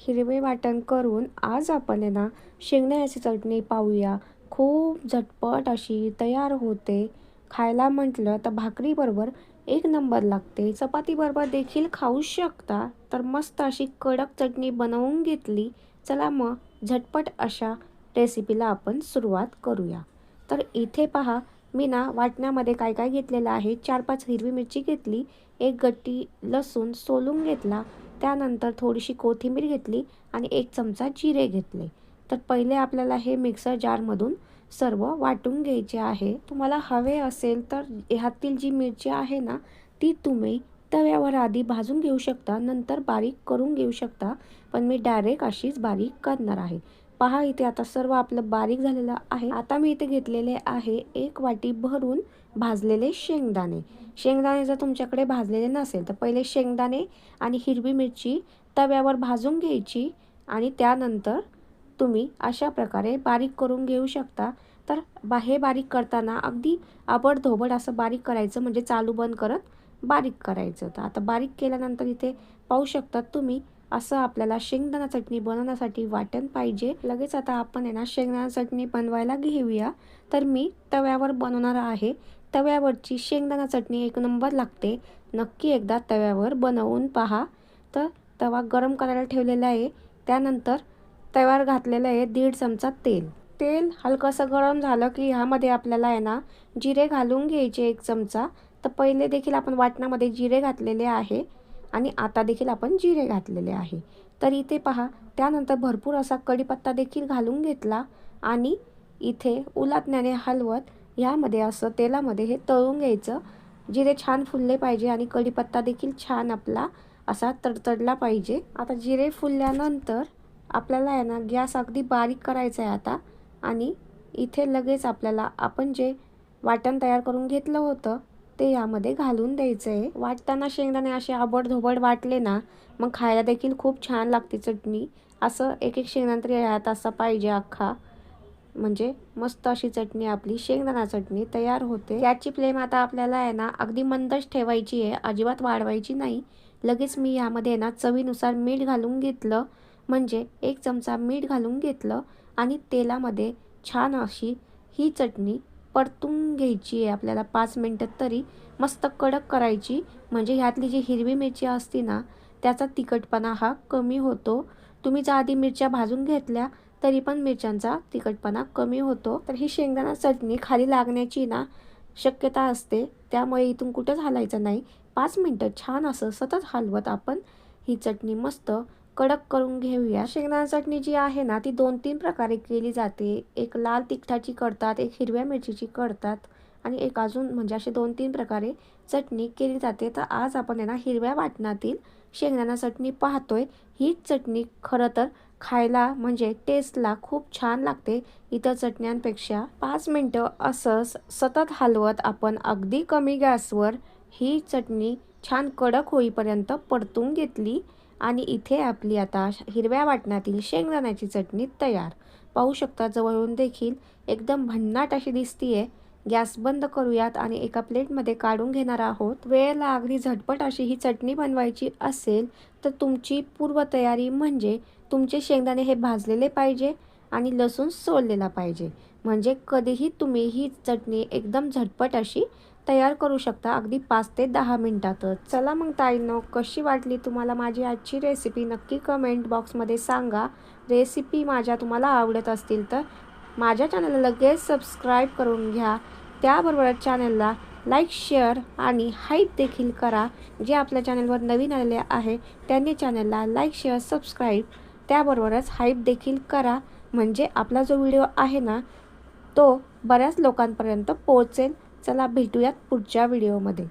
हिरवे वाटण करून आज आपण आहे ना शेंगदाण्याची चटणी पाहूया. खूप झटपट अशी तयार होते. खायला म्हटलं तर भाकरीबरोबर एक नंबर लागते. चपातीबरोबर देखील खाऊ शकता. तर मस्त अशी कडक चटणी बनवून घेतली. चला मग झटपट अशा रेसिपीला आपण सुरुवात करूया. तर इथे पहा मी ना वाटण्यामध्ये काय काय घेतलेलं आहे. चार पाच हिरवी मिरची घेतली. एक गट्टी लसूण सोलून घेतला. त्यानंतर थोडीशी कोथिंबीर घेतली आणि एक चमचा जिरे घेतले. तर पहिले आपल्याला हे मिक्सर जारमधून सर्व वाटून घ्यायचे आहे. तुम्हाला हवे असेल तर ह्यातील जी मिरची आहे ना ती तुम्ही तव्यावर आधी भाजून घेऊ शकता नंतर बारीक करून घेऊ शकता पण मी डायरेक्ट अशीच बारीक करणार आहे. पहा इथे आता सर्व आपलं बारीक झालेलं आहे. आता मी इथे घेतलेले आहे एक वाटी भरून भाजलेले शेंगदाणे. शेंगदाणे जर तुमच्याकडे भाजलेले नसेल तर पहिले शेंगदाणे आणि हिरवी मिरची तव्यावर भाजून घ्यायची आणि त्यानंतर तुम्ही अशा प्रकारे बारीक करून घेऊ शकता. तर हे बारीक करताना अगदी आबडधोबड असं बारीक करायचं म्हणजे चालू बंद करत बारीक करायचं. तर आता बारीक केल्यानंतर इथे पाहू शकतात तुम्ही असं आपल्याला शेंगदाणा चटणी बनवण्यासाठी वाटण पाहिजे. लगेच आता आपण आहे ना शेंगदाणा चटणी बनवायला घेऊया. तर मी तव्यावर बनवणार आहे. तव्यावरची शेंगदाणा चटणी एक नंबर लागते. नक्की एकदा तव्यावर बनवून पहा. तर तवा गरम करायला ठेवलेला आहे. त्यानंतर तव्यावर घातलेलं आहे दीड चमचा तेल. तेल हलकंसं गरम झालं की ह्यामध्ये आपल्याला आहे ना जिरे घालून घ्यायचे एक चमचा. तर पहिले देखील आपण वाटणामध्ये जिरे घातलेले आहे. आणि आता देखील आपण जिरे घातलेले आहे. तर इथे पहा त्यानंतर भरपूर असा कढीपत्ता देखील घालून घेतला आणि इथे उलाटण्याने हलवत ह्यामध्ये असं तेलामध्ये हे तळून घ्यायचं. जिरे छान फुलले पाहिजे आणि कढीपत्ता देखील छान आपला असा तडतडला पाहिजे. आता जिरे फुलल्यानंतर आपल्याला आहे ना गॅस अगदी बारीक करायचा आहे आता. आणि इथे लगेच आपल्याला आपण जे वाटण तयार करून घेतलं होतं ते यामध्ये घालून द्यायचं आहे वाटताना शेंगदाणे असे आबडधोबड वाटले ना मग खायला देखील खूप छान लागते चटणी. असं एक एक शेंगदाणा तरी यात असा पाहिजे अख्खा. म्हणजे मस्त अशी चटणी आपली शेंगदाणा चटणी तयार होते. याची फ्लेम आता आपल्याला आहे ना अगदी मंदच ठेवायची आहे अजिबात वाढवायची नाही. लगेच मी यामध्ये ना चवीनुसार मीठ घालून घेतलं. म्हणजे एक चमचा मीठ घालून घेतलं आणि तेलामध्ये छान अशी ही चटणी परतून घ्यायची आहे आपल्याला पाच मिनटं तरी. मस्त कडक करायची. म्हणजे ह्यातली जी हिरवी मिरची असते ना त्याचा तिखटपणा हा कमी होतो. तुम्ही जर आधी मिरच्या भाजून घेतल्या तरी पण मिरच्यांचा तिखटपणा कमी होतो. तर ही शेंगदाणा चटणी खाली लागण्याची ना शक्यता असते. त्यामुळे इथून कुठंच हलायचं नाही. पाच मिनटं छान असं सतत हलवत आपण ही चटणी मस्त कडक करून घेऊया. शेंगदाणा चटणी जी आहे ना ती दोन तीन प्रकारे केली जाते. एक लाल तिखटाची करतात एक हिरव्या मिरचीची करतात आणि एक अजून म्हणजे असे दोन तीन प्रकारे चटणी केली जाते. तर आज आपण आहे ना हिरव्या वाटणातील शेंगदाणा चटणी पाहतोय. ही चटणी खरं तर खायला म्हणजे टेस्टला खूप छान लागते. इतर चटण्यांपेक्षा पाच मिनटं असं सतत हलवत आपण अगदी कमी गॅसवर ही चटणी छान कडक होईपर्यंत परतून घेतली. आणि इथे आपली आता हिरव्या वाटणातील शेंगदाण्याची चटणी तयार. पाहू शकता जवळून देखील एकदम भन्नाट अशी दिसतीये. गॅस बंद करूयात आणि एका प्लेटमध्ये काढून घेणार आहोत. वेळेला अगदी झटपट अशी ही चटणी बनवायची असेल तर तुमची पूर्वतयारी म्हणजे तुमचे शेंगदाणे हे भाजलेले पाहिजे आणि लसूण सोललेला पाहिजे. म्हणजे कधीही तुम्ही ही चटणी एकदम झटपट अशी तयार करू शकता अगदी पाच ते दहा मिनटातच. चला मग ताईनो कशी वाटली तुम्हाला माझी आजची रेसिपी नक्की कमेंट बॉक्समध्ये सांगा. रेसिपी माझ्या तुम्हाला आवडत असतील तर माझ्या चॅनलला लगेच सबस्क्राईब करून घ्या. त्याबरोबरच चॅनलला लाईक शेअर आणि हाईप देखील करा. जे आपल्या चॅनलवर नवीन आलेले आहे त्यांनी चॅनलला लाईक शेअर सबस्क्राईब त्याबरोबरच हाईप देखील करा. म्हणजे आपला जो व्हिडिओ आहे ना तो बऱ्याच लोकांपर्यंत पोहोचेल. चला भेटूयात पुढच्या व्हिडिओमध्ये.